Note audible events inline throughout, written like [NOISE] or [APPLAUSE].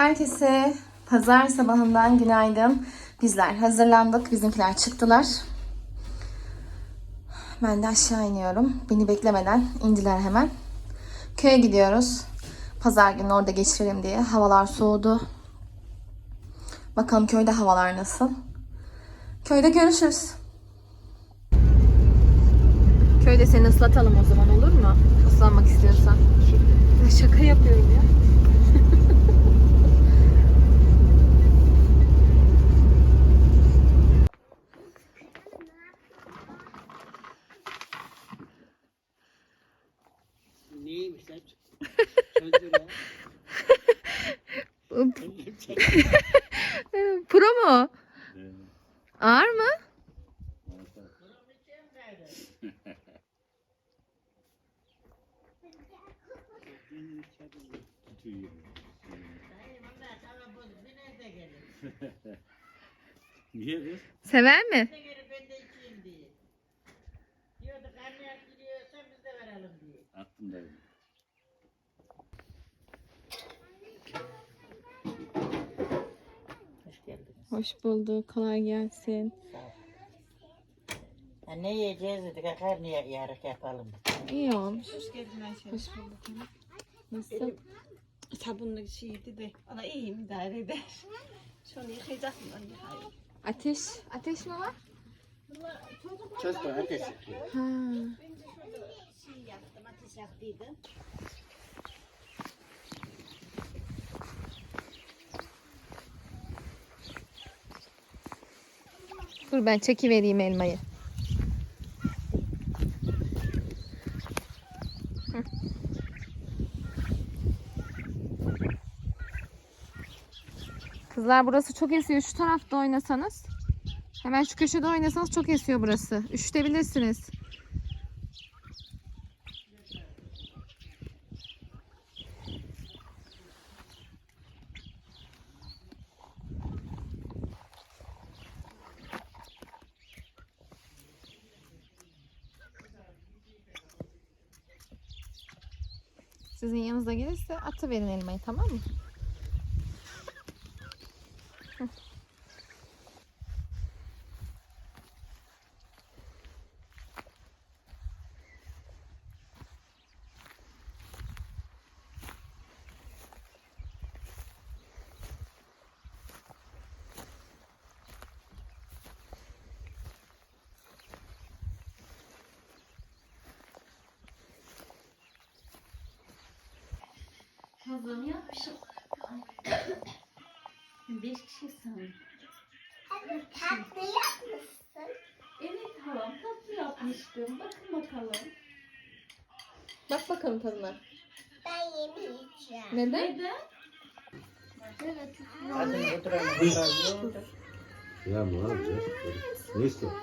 Herkese pazar sabahından günaydın. Bizler hazırlandık. Bizimkiler çıktılar. Ben de aşağı iniyorum. Beni beklemeden indiler hemen. Köye gidiyoruz. Pazar günü orada geçirelim diye. Havalar soğudu. Bakalım köyde havalar nasıl. Köyde görüşürüz. Köyde seni ıslatalım o zaman olur mu? Islanmak istiyorsan. Şaka yapıyorum ya. [LAUGHS] Pro mu? Ağır mı? Niye kız? Sever mi? Attım da. Hoş bulduk. Kolay gelsin. Ya ne yiyeceğiz dedik, akar niye yarık yapalım. İyi olmuş. Hoş geldin Ayşe. Hoş bulduk. Nasıl? Sabunlu şeydi de. Valla iyiyim idare eder. Şunu yıkayacaktım ben yıkayayım. Ateş. Ateş mi var? De ateş. Ha. Şey yaptım, ateş yaktıydım. Dur ben çekivereyim elmayı. Kızlar burası çok esiyor. Şu tarafta oynasanız. Hemen şu köşede oynasanız çok esiyor burası. Üşütebilirsiniz. Gelirse atıverin elmayı tamam mı? Kazanı yapmışım. Beş kişi sanırım. Tatlı yapmışsın. Evet halam tatlı yapmıştım. Bakın bakalım. Bak bakalım tadına. Ben yemeyeceğim. Neden? Neden? Oturalım. Ya ne yapacağız? Ne istiyorsun?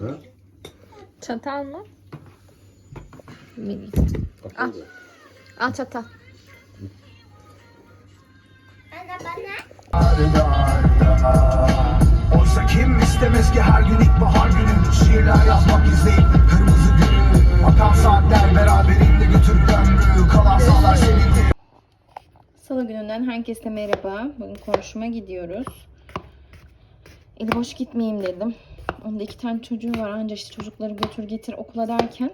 Ha? Çatal mı? Mini. Al. Al çatal. Oysa kim istemez ki her gün ilkbahar günü Şiirler yazmak izleyip kırmızı gülü Akan saatler beraberinde götürür ömrü Kalan sağlar senindir Salı gününden herkese merhaba. Bugün konuşma gidiyoruz. Eli boş gitmeyeyim dedim. Onda iki tane çocuğu var. Anca işte çocukları götür getir okula derken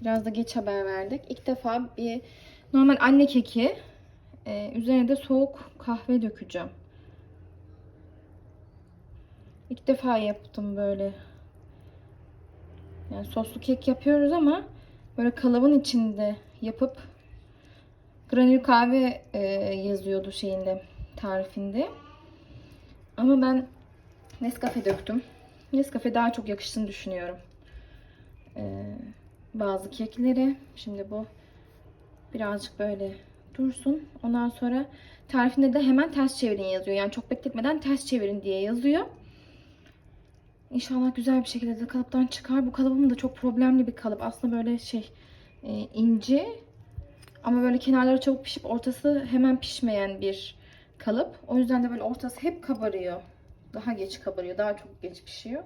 biraz da geç haber verdik. İlk defa bir normal anne keki e, üzerine de soğuk kahve dökeceğim. İlk defa yaptım böyle. Yani soslu kek yapıyoruz ama böyle kalıbın içinde yapıp Granül kahve e, yazıyordu şeyinde tarifinde. Ama ben Nescafe döktüm. Nescafe daha çok yakıştığını düşünüyorum. E, bazı keklere. Şimdi bu birazcık böyle dursun. Ondan sonra tarifinde de hemen ters çevirin yazıyor. Yani çok bekletmeden ters çevirin diye yazıyor. İnşallah güzel bir şekilde de kalıptan çıkar. Bu kalıbım da çok problemli bir kalıp. Aslında böyle şey e, ince ama böyle kenarları çabuk pişip ortası hemen pişmeyen bir kalıp. O yüzden de böyle ortası hep kabarıyor. Daha geç kabarıyor. Daha çok geç pişiyor.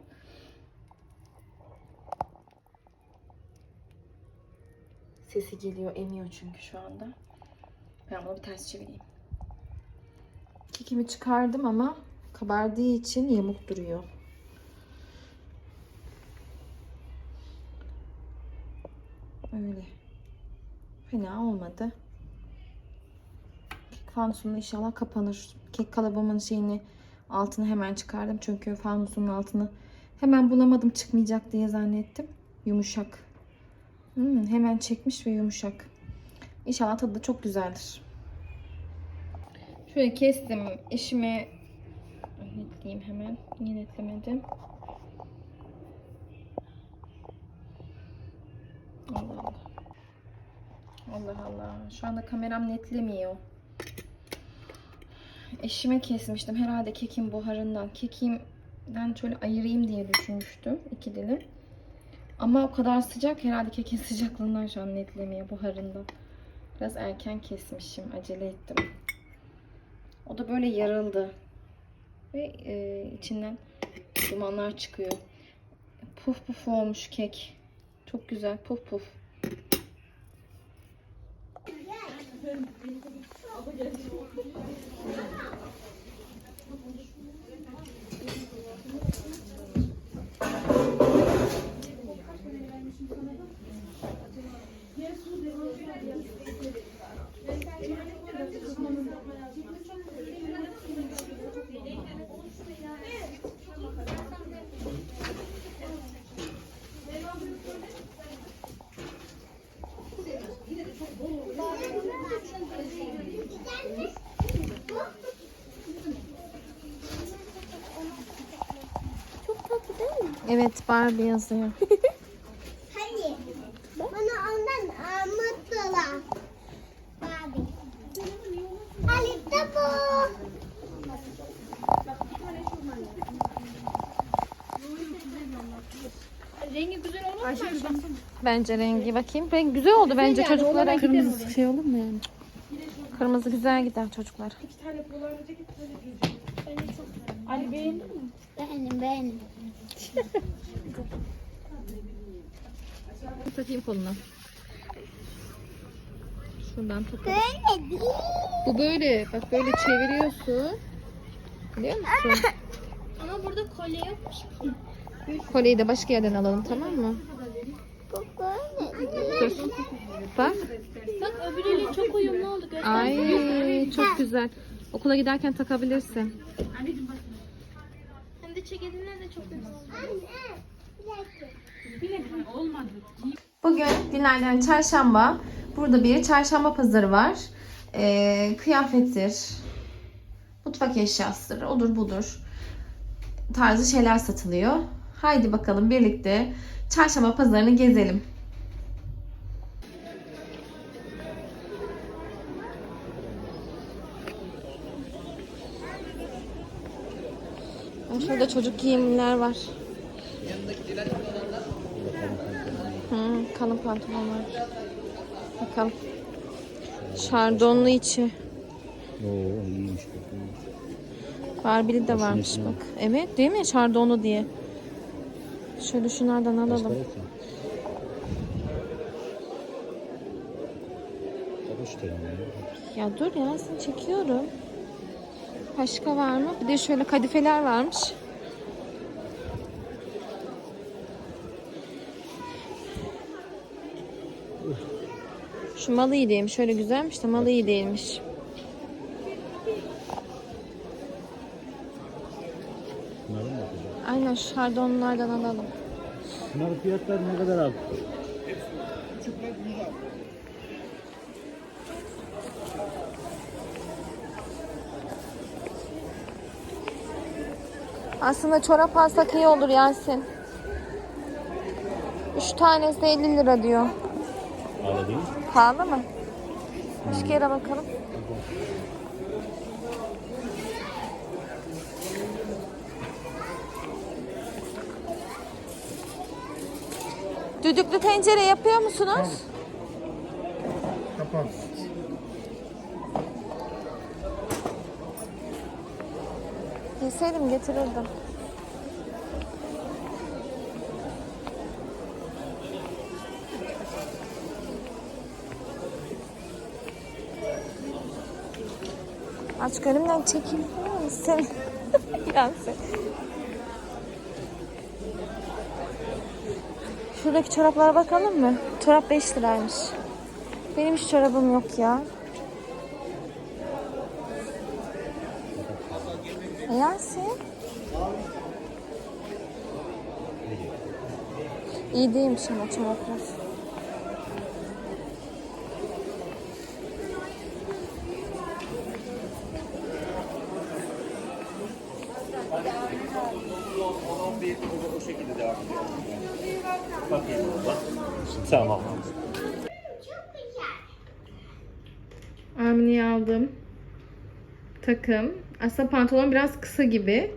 Sesi geliyor, emiyor çünkü şu anda. Ben bunu bir ters çevireyim. kekimi çıkardım ama kabardığı için yamuk duruyor. Öyle. Fena olmadı. Kek fanusumla inşallah kapanır. Kek kalıbımın şeyini altını hemen çıkardım. Çünkü fanusun altını hemen bulamadım çıkmayacak diye zannettim. Yumuşak. Hmm, hemen çekmiş ve yumuşak. İnşallah tadı da çok güzeldir. Şöyle kestim. Eşime netleyeyim hemen. Niye netlemedim? Allah Allah. Allah Allah. Şu anda kameram netlemiyor. Eşime kesmiştim. Herhalde kekin buharından. Kekimden şöyle ayırayım diye düşünmüştüm. iki dilim. Ama o kadar sıcak. Herhalde kekin [LAUGHS] sıcaklığından şu an netlemiyor buharından. Biraz erken kesmişim. Acele ettim. O da böyle yarıldı. Ve e, içinden dumanlar çıkıyor. Puf puf olmuş kek. Çok güzel. Puf puf. Çok tatlı değil mi? Evet Barbie yazıyor. [LAUGHS] Hadi. Bana ondan. Abi. Ali de bu. Bence rengi bakayım. Renk güzel oldu bence çocuklara. Kırmızı şey olur mu yani? Kırmızı güzel gider çocuklar. Beğendim beğendim. [LAUGHS] Takayım koluna. Şuradan tut. Böyle değil. Bu böyle. Bak böyle çeviriyorsun. Biliyor musun? Ama burada kolye yok ki. Kolyeyi de başka yerden alalım tamam mı? Bu böyle Dur. Bak. Bak öbürüyle çok uyumlu oldu. Ay çok güzel. Okula giderken takabilirsin. Hem de ceketinden de çok güzel. Bugün günlerden çarşamba. Burada bir çarşamba pazarı var. Ee, kıyafettir, mutfak eşyasıdır, odur budur tarzı şeyler satılıyor. Haydi bakalım birlikte çarşamba pazarını gezelim. Şurada çocuk giyimler var. Hı, kalın pantolonlar. Bakalım. Şardonlu içi. Oo iyiymiş. Barbie'li de varmış bak. Evet değil mi? Şardonlu diye. Şöyle şunlardan alalım. Ya dur ya seni çekiyorum. Başka var mı? Bir de şöyle kadifeler varmış. Şu malı iyi değilmiş. Şöyle güzelmiş de malı iyi değilmiş. Bunların mı? Aynen şu şardonlardan alalım. Bunların fiyatları ne kadar abi? Aslında çorap alsak iyi olur Yasin. Üç tanesi 50 lira diyor. Pahalı değil mi? Pahalı mı? Başka yere bakalım. Düdüklü tencere yapıyor musunuz? Yaparız. Yeseydim getirirdim. Aç önümden çekil. Sen. [LAUGHS] Yansın. Şuradaki çoraplara bakalım mı? Çorap 5 liraymış. Benim hiç çorabım yok ya. Yasin. İyi değilmiş ama çoraplar. Tamam. Amine'yi aldım. Takım. Aslında pantolon biraz kısa gibi.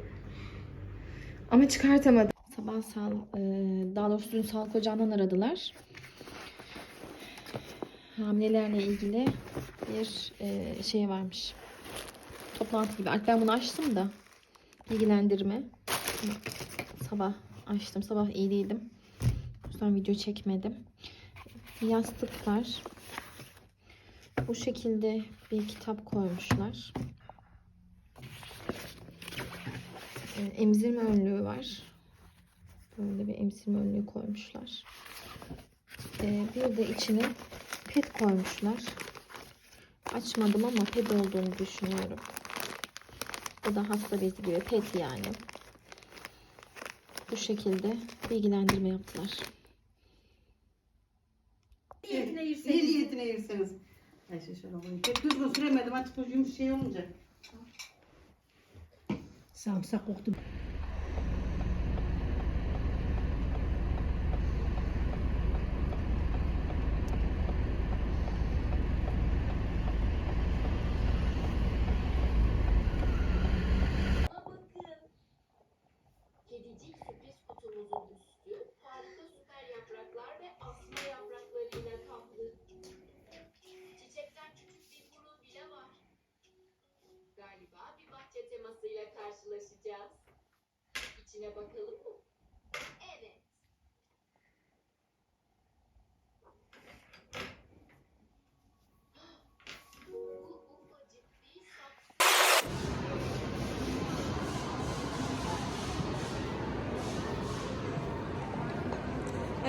Ama çıkartamadım. Sabah sağ, e, daha doğrusu dün sağlık ocağından aradılar. Hamilelerle ilgili bir e, şey varmış. Toplantı gibi. Ben bunu açtım da. Bilgilendirme. Sabah açtım. Sabah iyi değildim. O yüzden video çekmedim. Yastık var. Bu şekilde bir kitap koymuşlar. Ee, Emzirme önlüğü var. Böyle bir emzirme önlüğü koymuşlar. Ee, Bir de içine pet koymuşlar. Açmadım ama pet olduğunu düşünüyorum. Bu da hasta bezi gibi pet yani. Bu şekilde bilgilendirme yaptılar. Bir niyetine yerseniz. Ayşe şöyle koyayım. Pek düzgün süremedim açık bu yumuşak şey olunca. Samsak koktu. Kedicik sürpriz kutumuzun üstü harika süper yapraklar ve asma yapraklarıyla kaplı. Çiçekten küçük bir burun bile var. Galiba bir bahçe temasıyla karşılaşacağız. İçine bakalım mı? Evet. Bu ufacık bir saksı.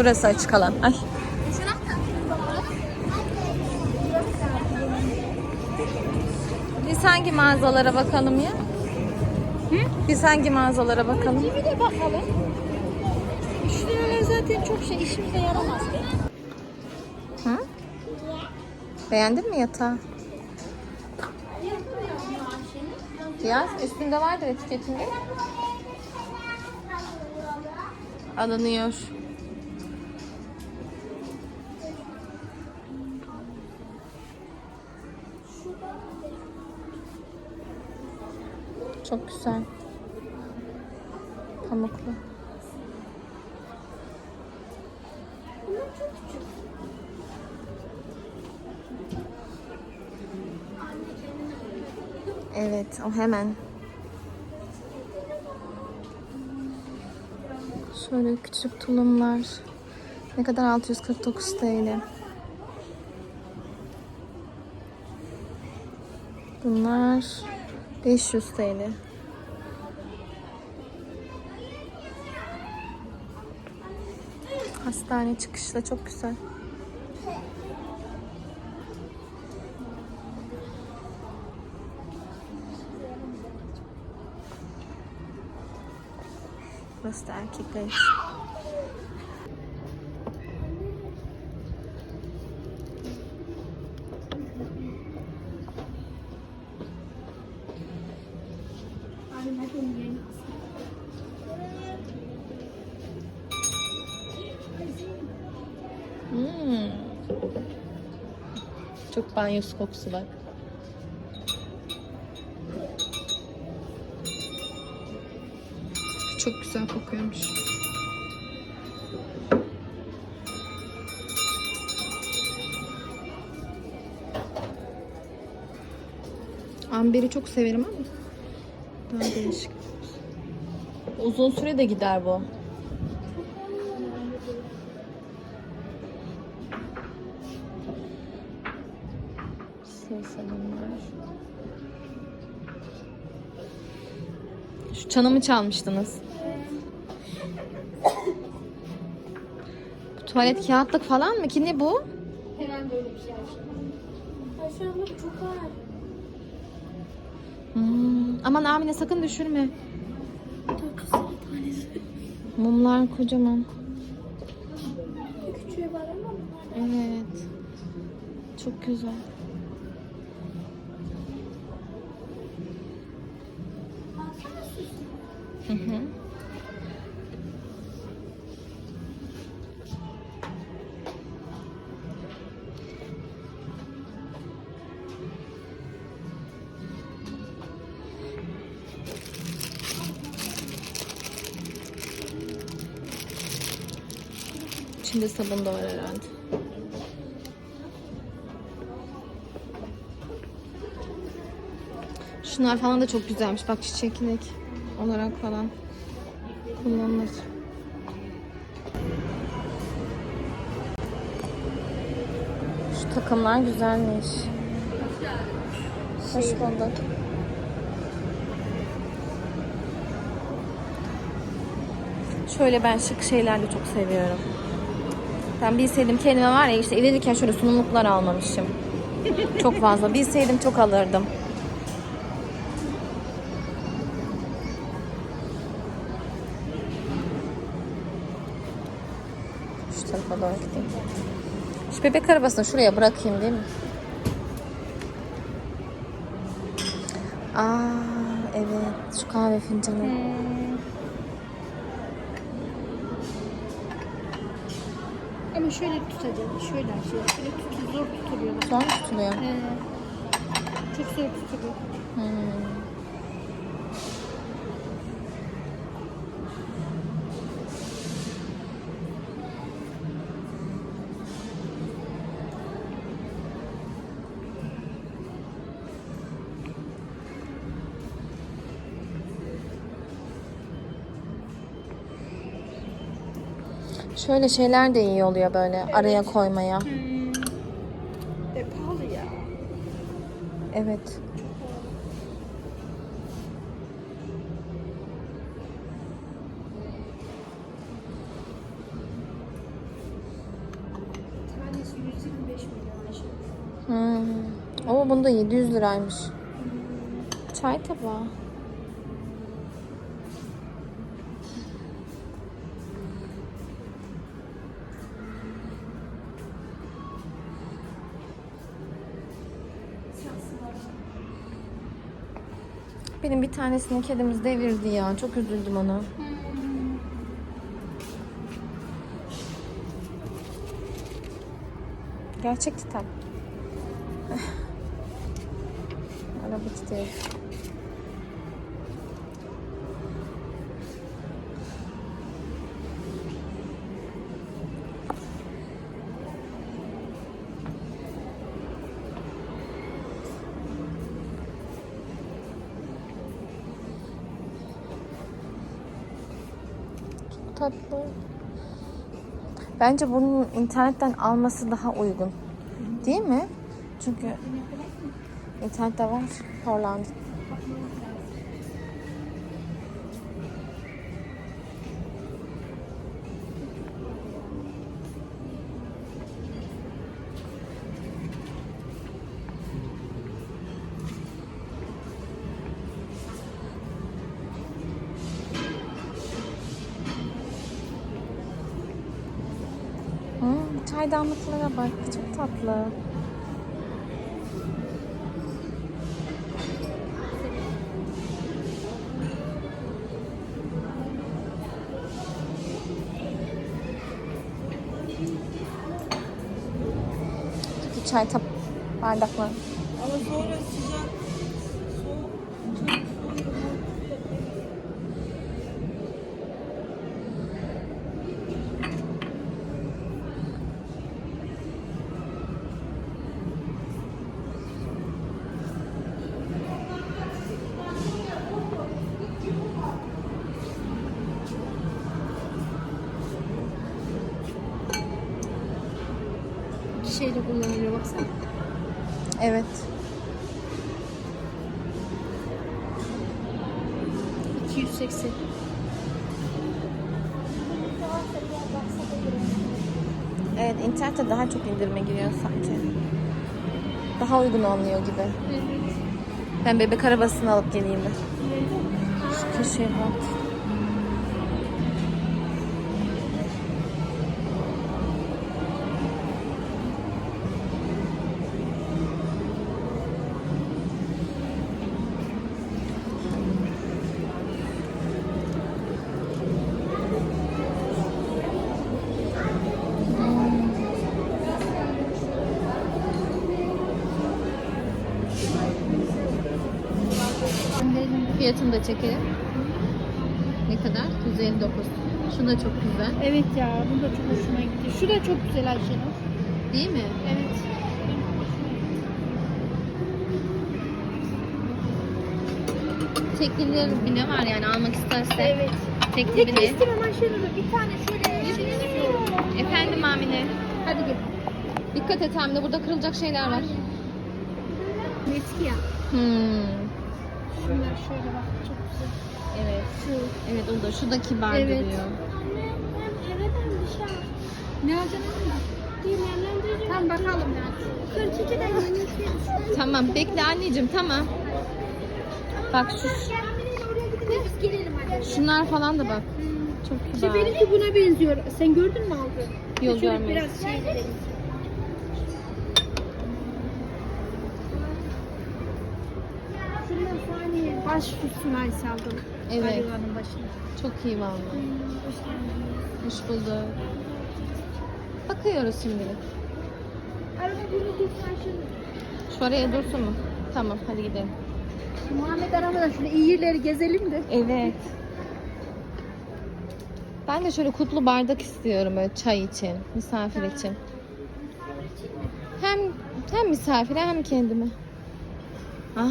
Burası açık alan. Ay. Biz hangi mağazalara bakalım ya? Biz hangi mağazalara bakalım? Bir de bakalım. Şu liralar zaten çok şey işimize yaramaz. Hı? Beğendin mi yatağı? Yaz üstünde vardır etiketinde. Alınıyor. Güzel. Pamuklu. Evet, o hemen. Şöyle küçük tulumlar. Ne kadar 649 TL. Bunlar 500 TL. Hastane çıkışı da çok güzel. Burası da erkekler için. Banyosu kokusu bak. Çok güzel kokuyormuş. Amberi çok severim ama daha değişik. Uzun süre de gider bu. Çanımı çalmıştınız. Bu tuvalet kağıtlık falan mı ki ne bu? Herhalde öyle bir şey çok ağır. Hmm. Aman Amine sakın düşürme. Mumlar kocaman. Küçüğü var ama. Evet. Çok güzel. İçinde sabun da var herhalde. Şunlar falan da çok güzelmiş. Bak çiçeklik olarak falan kullanılır. Şu takımlar güzelmiş. Hoş bulduk. Şöyle ben şık şeyler de çok seviyorum. Ben bilseydim kendime var ya işte evlenirken şöyle sunumluklar almamışım. Çok fazla. Bilseydim çok alırdım. Şu bebek arabasını şuraya bırakayım değil mi? Aa evet şu kahve fincanı. Ama şöyle tutacağım. Şöyle açıyor. Şöyle tutuyor. Zor tutuluyor. Son tutuluyor. Ee, çok zor tutuluyor. Hmm. Şöyle şeyler de iyi oluyor böyle araya koymaya. E pahalı ya. Evet. Tanesi 125 milyon Ayşe. Hmm. Ama bunda 700 liraymış. Çay tabağı. Benim bir tanesini kedimiz devirdi ya. Çok üzüldüm ona. Gerçek titan. [LAUGHS] Araba gidiyor. Bence bunun internetten alması daha uygun. Değil mi? Çünkü internette var. Hollanda. Çaydanlıklara bak. Çok tatlı. çay tap bardaklar. Baksana. Evet. 280. Evet internette daha çok indirime giriyor sanki. Daha uygun olmuyor gibi. Ben bebek arabasını alıp geleyim de. Şu köşeye bak. Da çekelim. Ne kadar? 159. Şu da çok güzel. Evet ya bu da çok hoşuma gitti. Şu da çok güzel Ayşenur. Değil mi? Evet. Teklileri bile var yani almak isterse. Evet. Tekli Tek bile. istemem Ayşenur'u. Bir tane şöyle şey istiyorum. Efendim Amine. Hadi gel. Dikkat et Amine burada kırılacak şeyler var. Eski ya. Hmm. Şunlar şöyle bak çok güzel. Evet. Şu. Evet o da. Şu da kibar Evet. duruyor. Ne alacaksın? Tamam bakalım ya. 42'den yeni Tamam bekle anneciğim tamam. Bak şu şunlar falan da bak. Çok kibar. benimki buna benziyor. Sen gördün mü aldı? Yok, görmedim. Biraz şey dedim. Şundan saniye baş üstüne ay saldım. Evet. Garibanın başına. Çok iyi vallahi. Hoş bulduk. Bakıyoruz şimdilik. Araba bunu dursun Ayşenur. Şu araya dursun mu? Tamam hadi gidelim. Muhammed aramadan şöyle iyi yerleri gezelim de. Evet. Ben de şöyle kutlu bardak istiyorum böyle çay için, misafir için. Hem hem misafire hem kendime. Aa,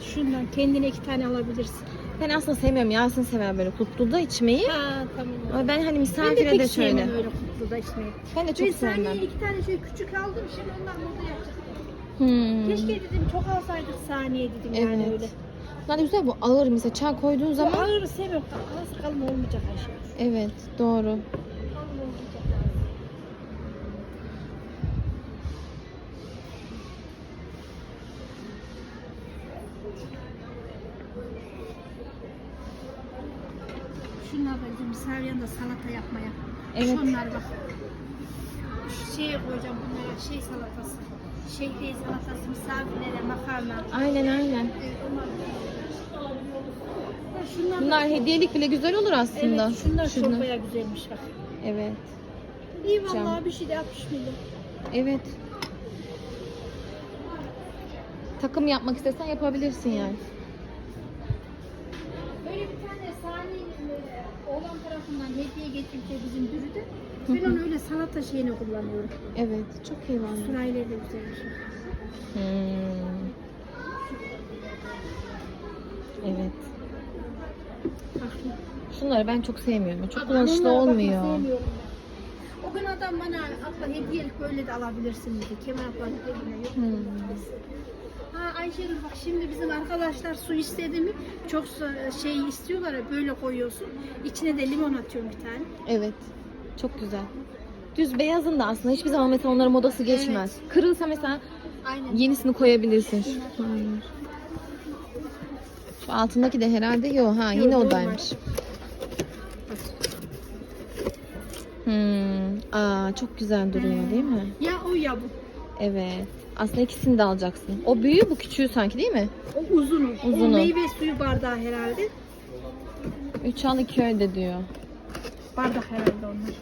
Şundan kendine iki tane alabilirsin. ben aslında sevmiyorum. Yasin sever böyle kutluda içmeyi. Ha tamam. Ama ben hani Ben de misafire de şöyle. sevmem öyle kutluda içmeyi. Ben de Ben çok sevmem. saniye iki tane şey küçük aldım şimdi ondan burada yapacağım. Hmm. Keşke dedim çok alsaydık saniye dedim yani Evet. öyle. Bunlar da güzel bu ağır mesela çay koyduğun Zaman... zaman. Ağır sevmiyorum. Az kalın olmayacak Ayşe. Evet doğru. Şunlar da bizim salata yapmaya. Evet. Şunlar bak. Şu şeye koyacağım bunlara şey salatası. Şehriye salatası, misafirlere makarna. Aynen aynen. Evet, onlar. Ha, Şunlar, Bunlar hediyelik bile güzel olur aslında. Evet, şunlar Şunlar. çorbaya güzelmiş bak. Evet. İyi Cam. vallahi bir şey de 60 milyon. Evet. Takım yapmak istesen yapabilirsin yani. Böyle bir tane saniye böyle oğlan hediye getirdi bizim dürüde. Ben onu öyle salata şeyine kullanıyorum. Evet, çok iyi vallahi. Sırayla da güzelmiş. Hmm. Evet. Bakayım. Şunları ben çok sevmiyorum. Çok kullanışlı bakma, olmuyor. sevmiyorum ben. O gün adam bana abla hediyelik böyle de alabilirsin dedi. Kemal ablanın evine yok. Hmm. Ha Ayşegül bak şimdi bizim arkadaşlar su istedi mi çok şey istiyorlar ya böyle koyuyorsun. İçine de limon atıyorum bir tane. Evet. Çok güzel. Düz beyazın da aslında hiçbir zaman mesela onların modası geçmez. Kırılsa mesela Aynen. yenisini koyabilirsin. Hayır. Şu altındaki de herhalde yok ha yine normal. odaymış. Hmm. Aa çok güzel duruyor değil mi? Ya o ya bu. Evet. Aslında ikisini de alacaksın. O büyüğü bu küçüğü sanki değil mi? O uzunu. Uzunu. O meyve suyu bardağı herhalde. 3 al 2 öde diyor. Bardak herhalde onlar.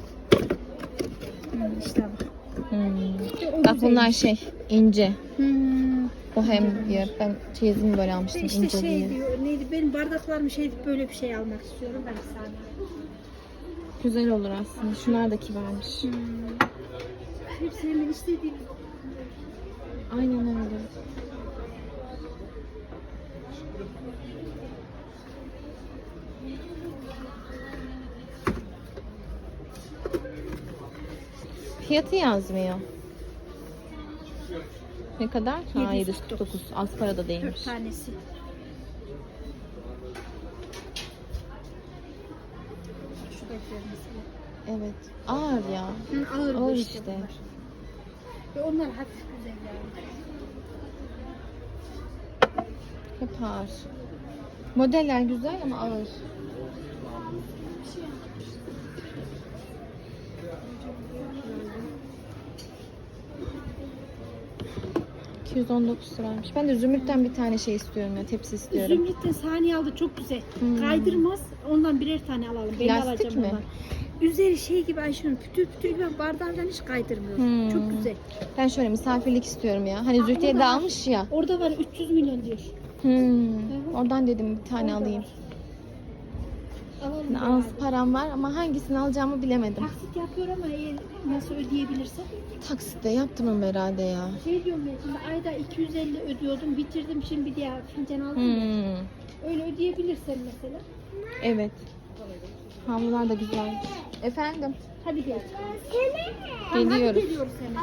Hmm, işte bak. Hmm. Bak bunlar şey ince. Hmm. Bohem diye. Ben çeyizini böyle almıştım İşte ince şey diye. diyor, neydi benim bardaklarım şey böyle bir şey almak istiyorum ben sana. Güzel olur aslında. Şunlar da kibarmış. Hepsi hemen istediğim. Aynen öyle. Fiyatı yazmıyor. Ne kadar? Ha 749. Az para da değilmiş. 4 tanesi. Mesela. Evet. Ağır ya. Hı, ağır, Ağır bu işte. bunlar. Ve onlar hafif güzel yani. Hep ağır. Modeller güzel ama ağır. ...219 liraymış. Ben de Zümrüt'ten bir tane şey istiyorum ya, tepsi istiyorum. Zümrüt'ten saniye aldı çok güzel. Hmm. Kaydırmaz. Ondan birer tane alalım. Ben Plastik alacağım mi? ondan. Üzeri şey gibi Ayşenur pütür pütür gibi bardağından hiç kaydırmıyor. Hmm. Çok güzel. Ben şöyle misafirlik istiyorum ya. Hani var. almış ya. Orada var 300 milyon diyor. Hmm. Oradan dedim bir tane alayım. Alalım. Yani az param var ama hangisini alacağımı bilemedim. Taksit yapıyor ama eğer nasıl ödeyebilirse. Taksitte yaptım herhalde ya. Şey diyorum ben şimdi ayda 250 ödüyordum bitirdim şimdi bir diğer fincan aldım. ya. Hmm. Öyle ödeyebilirsen mesela. Evet. Havlular da güzel. Efendim. Hadi gel. Geliyoruz. Hadi geliyoruz hemen.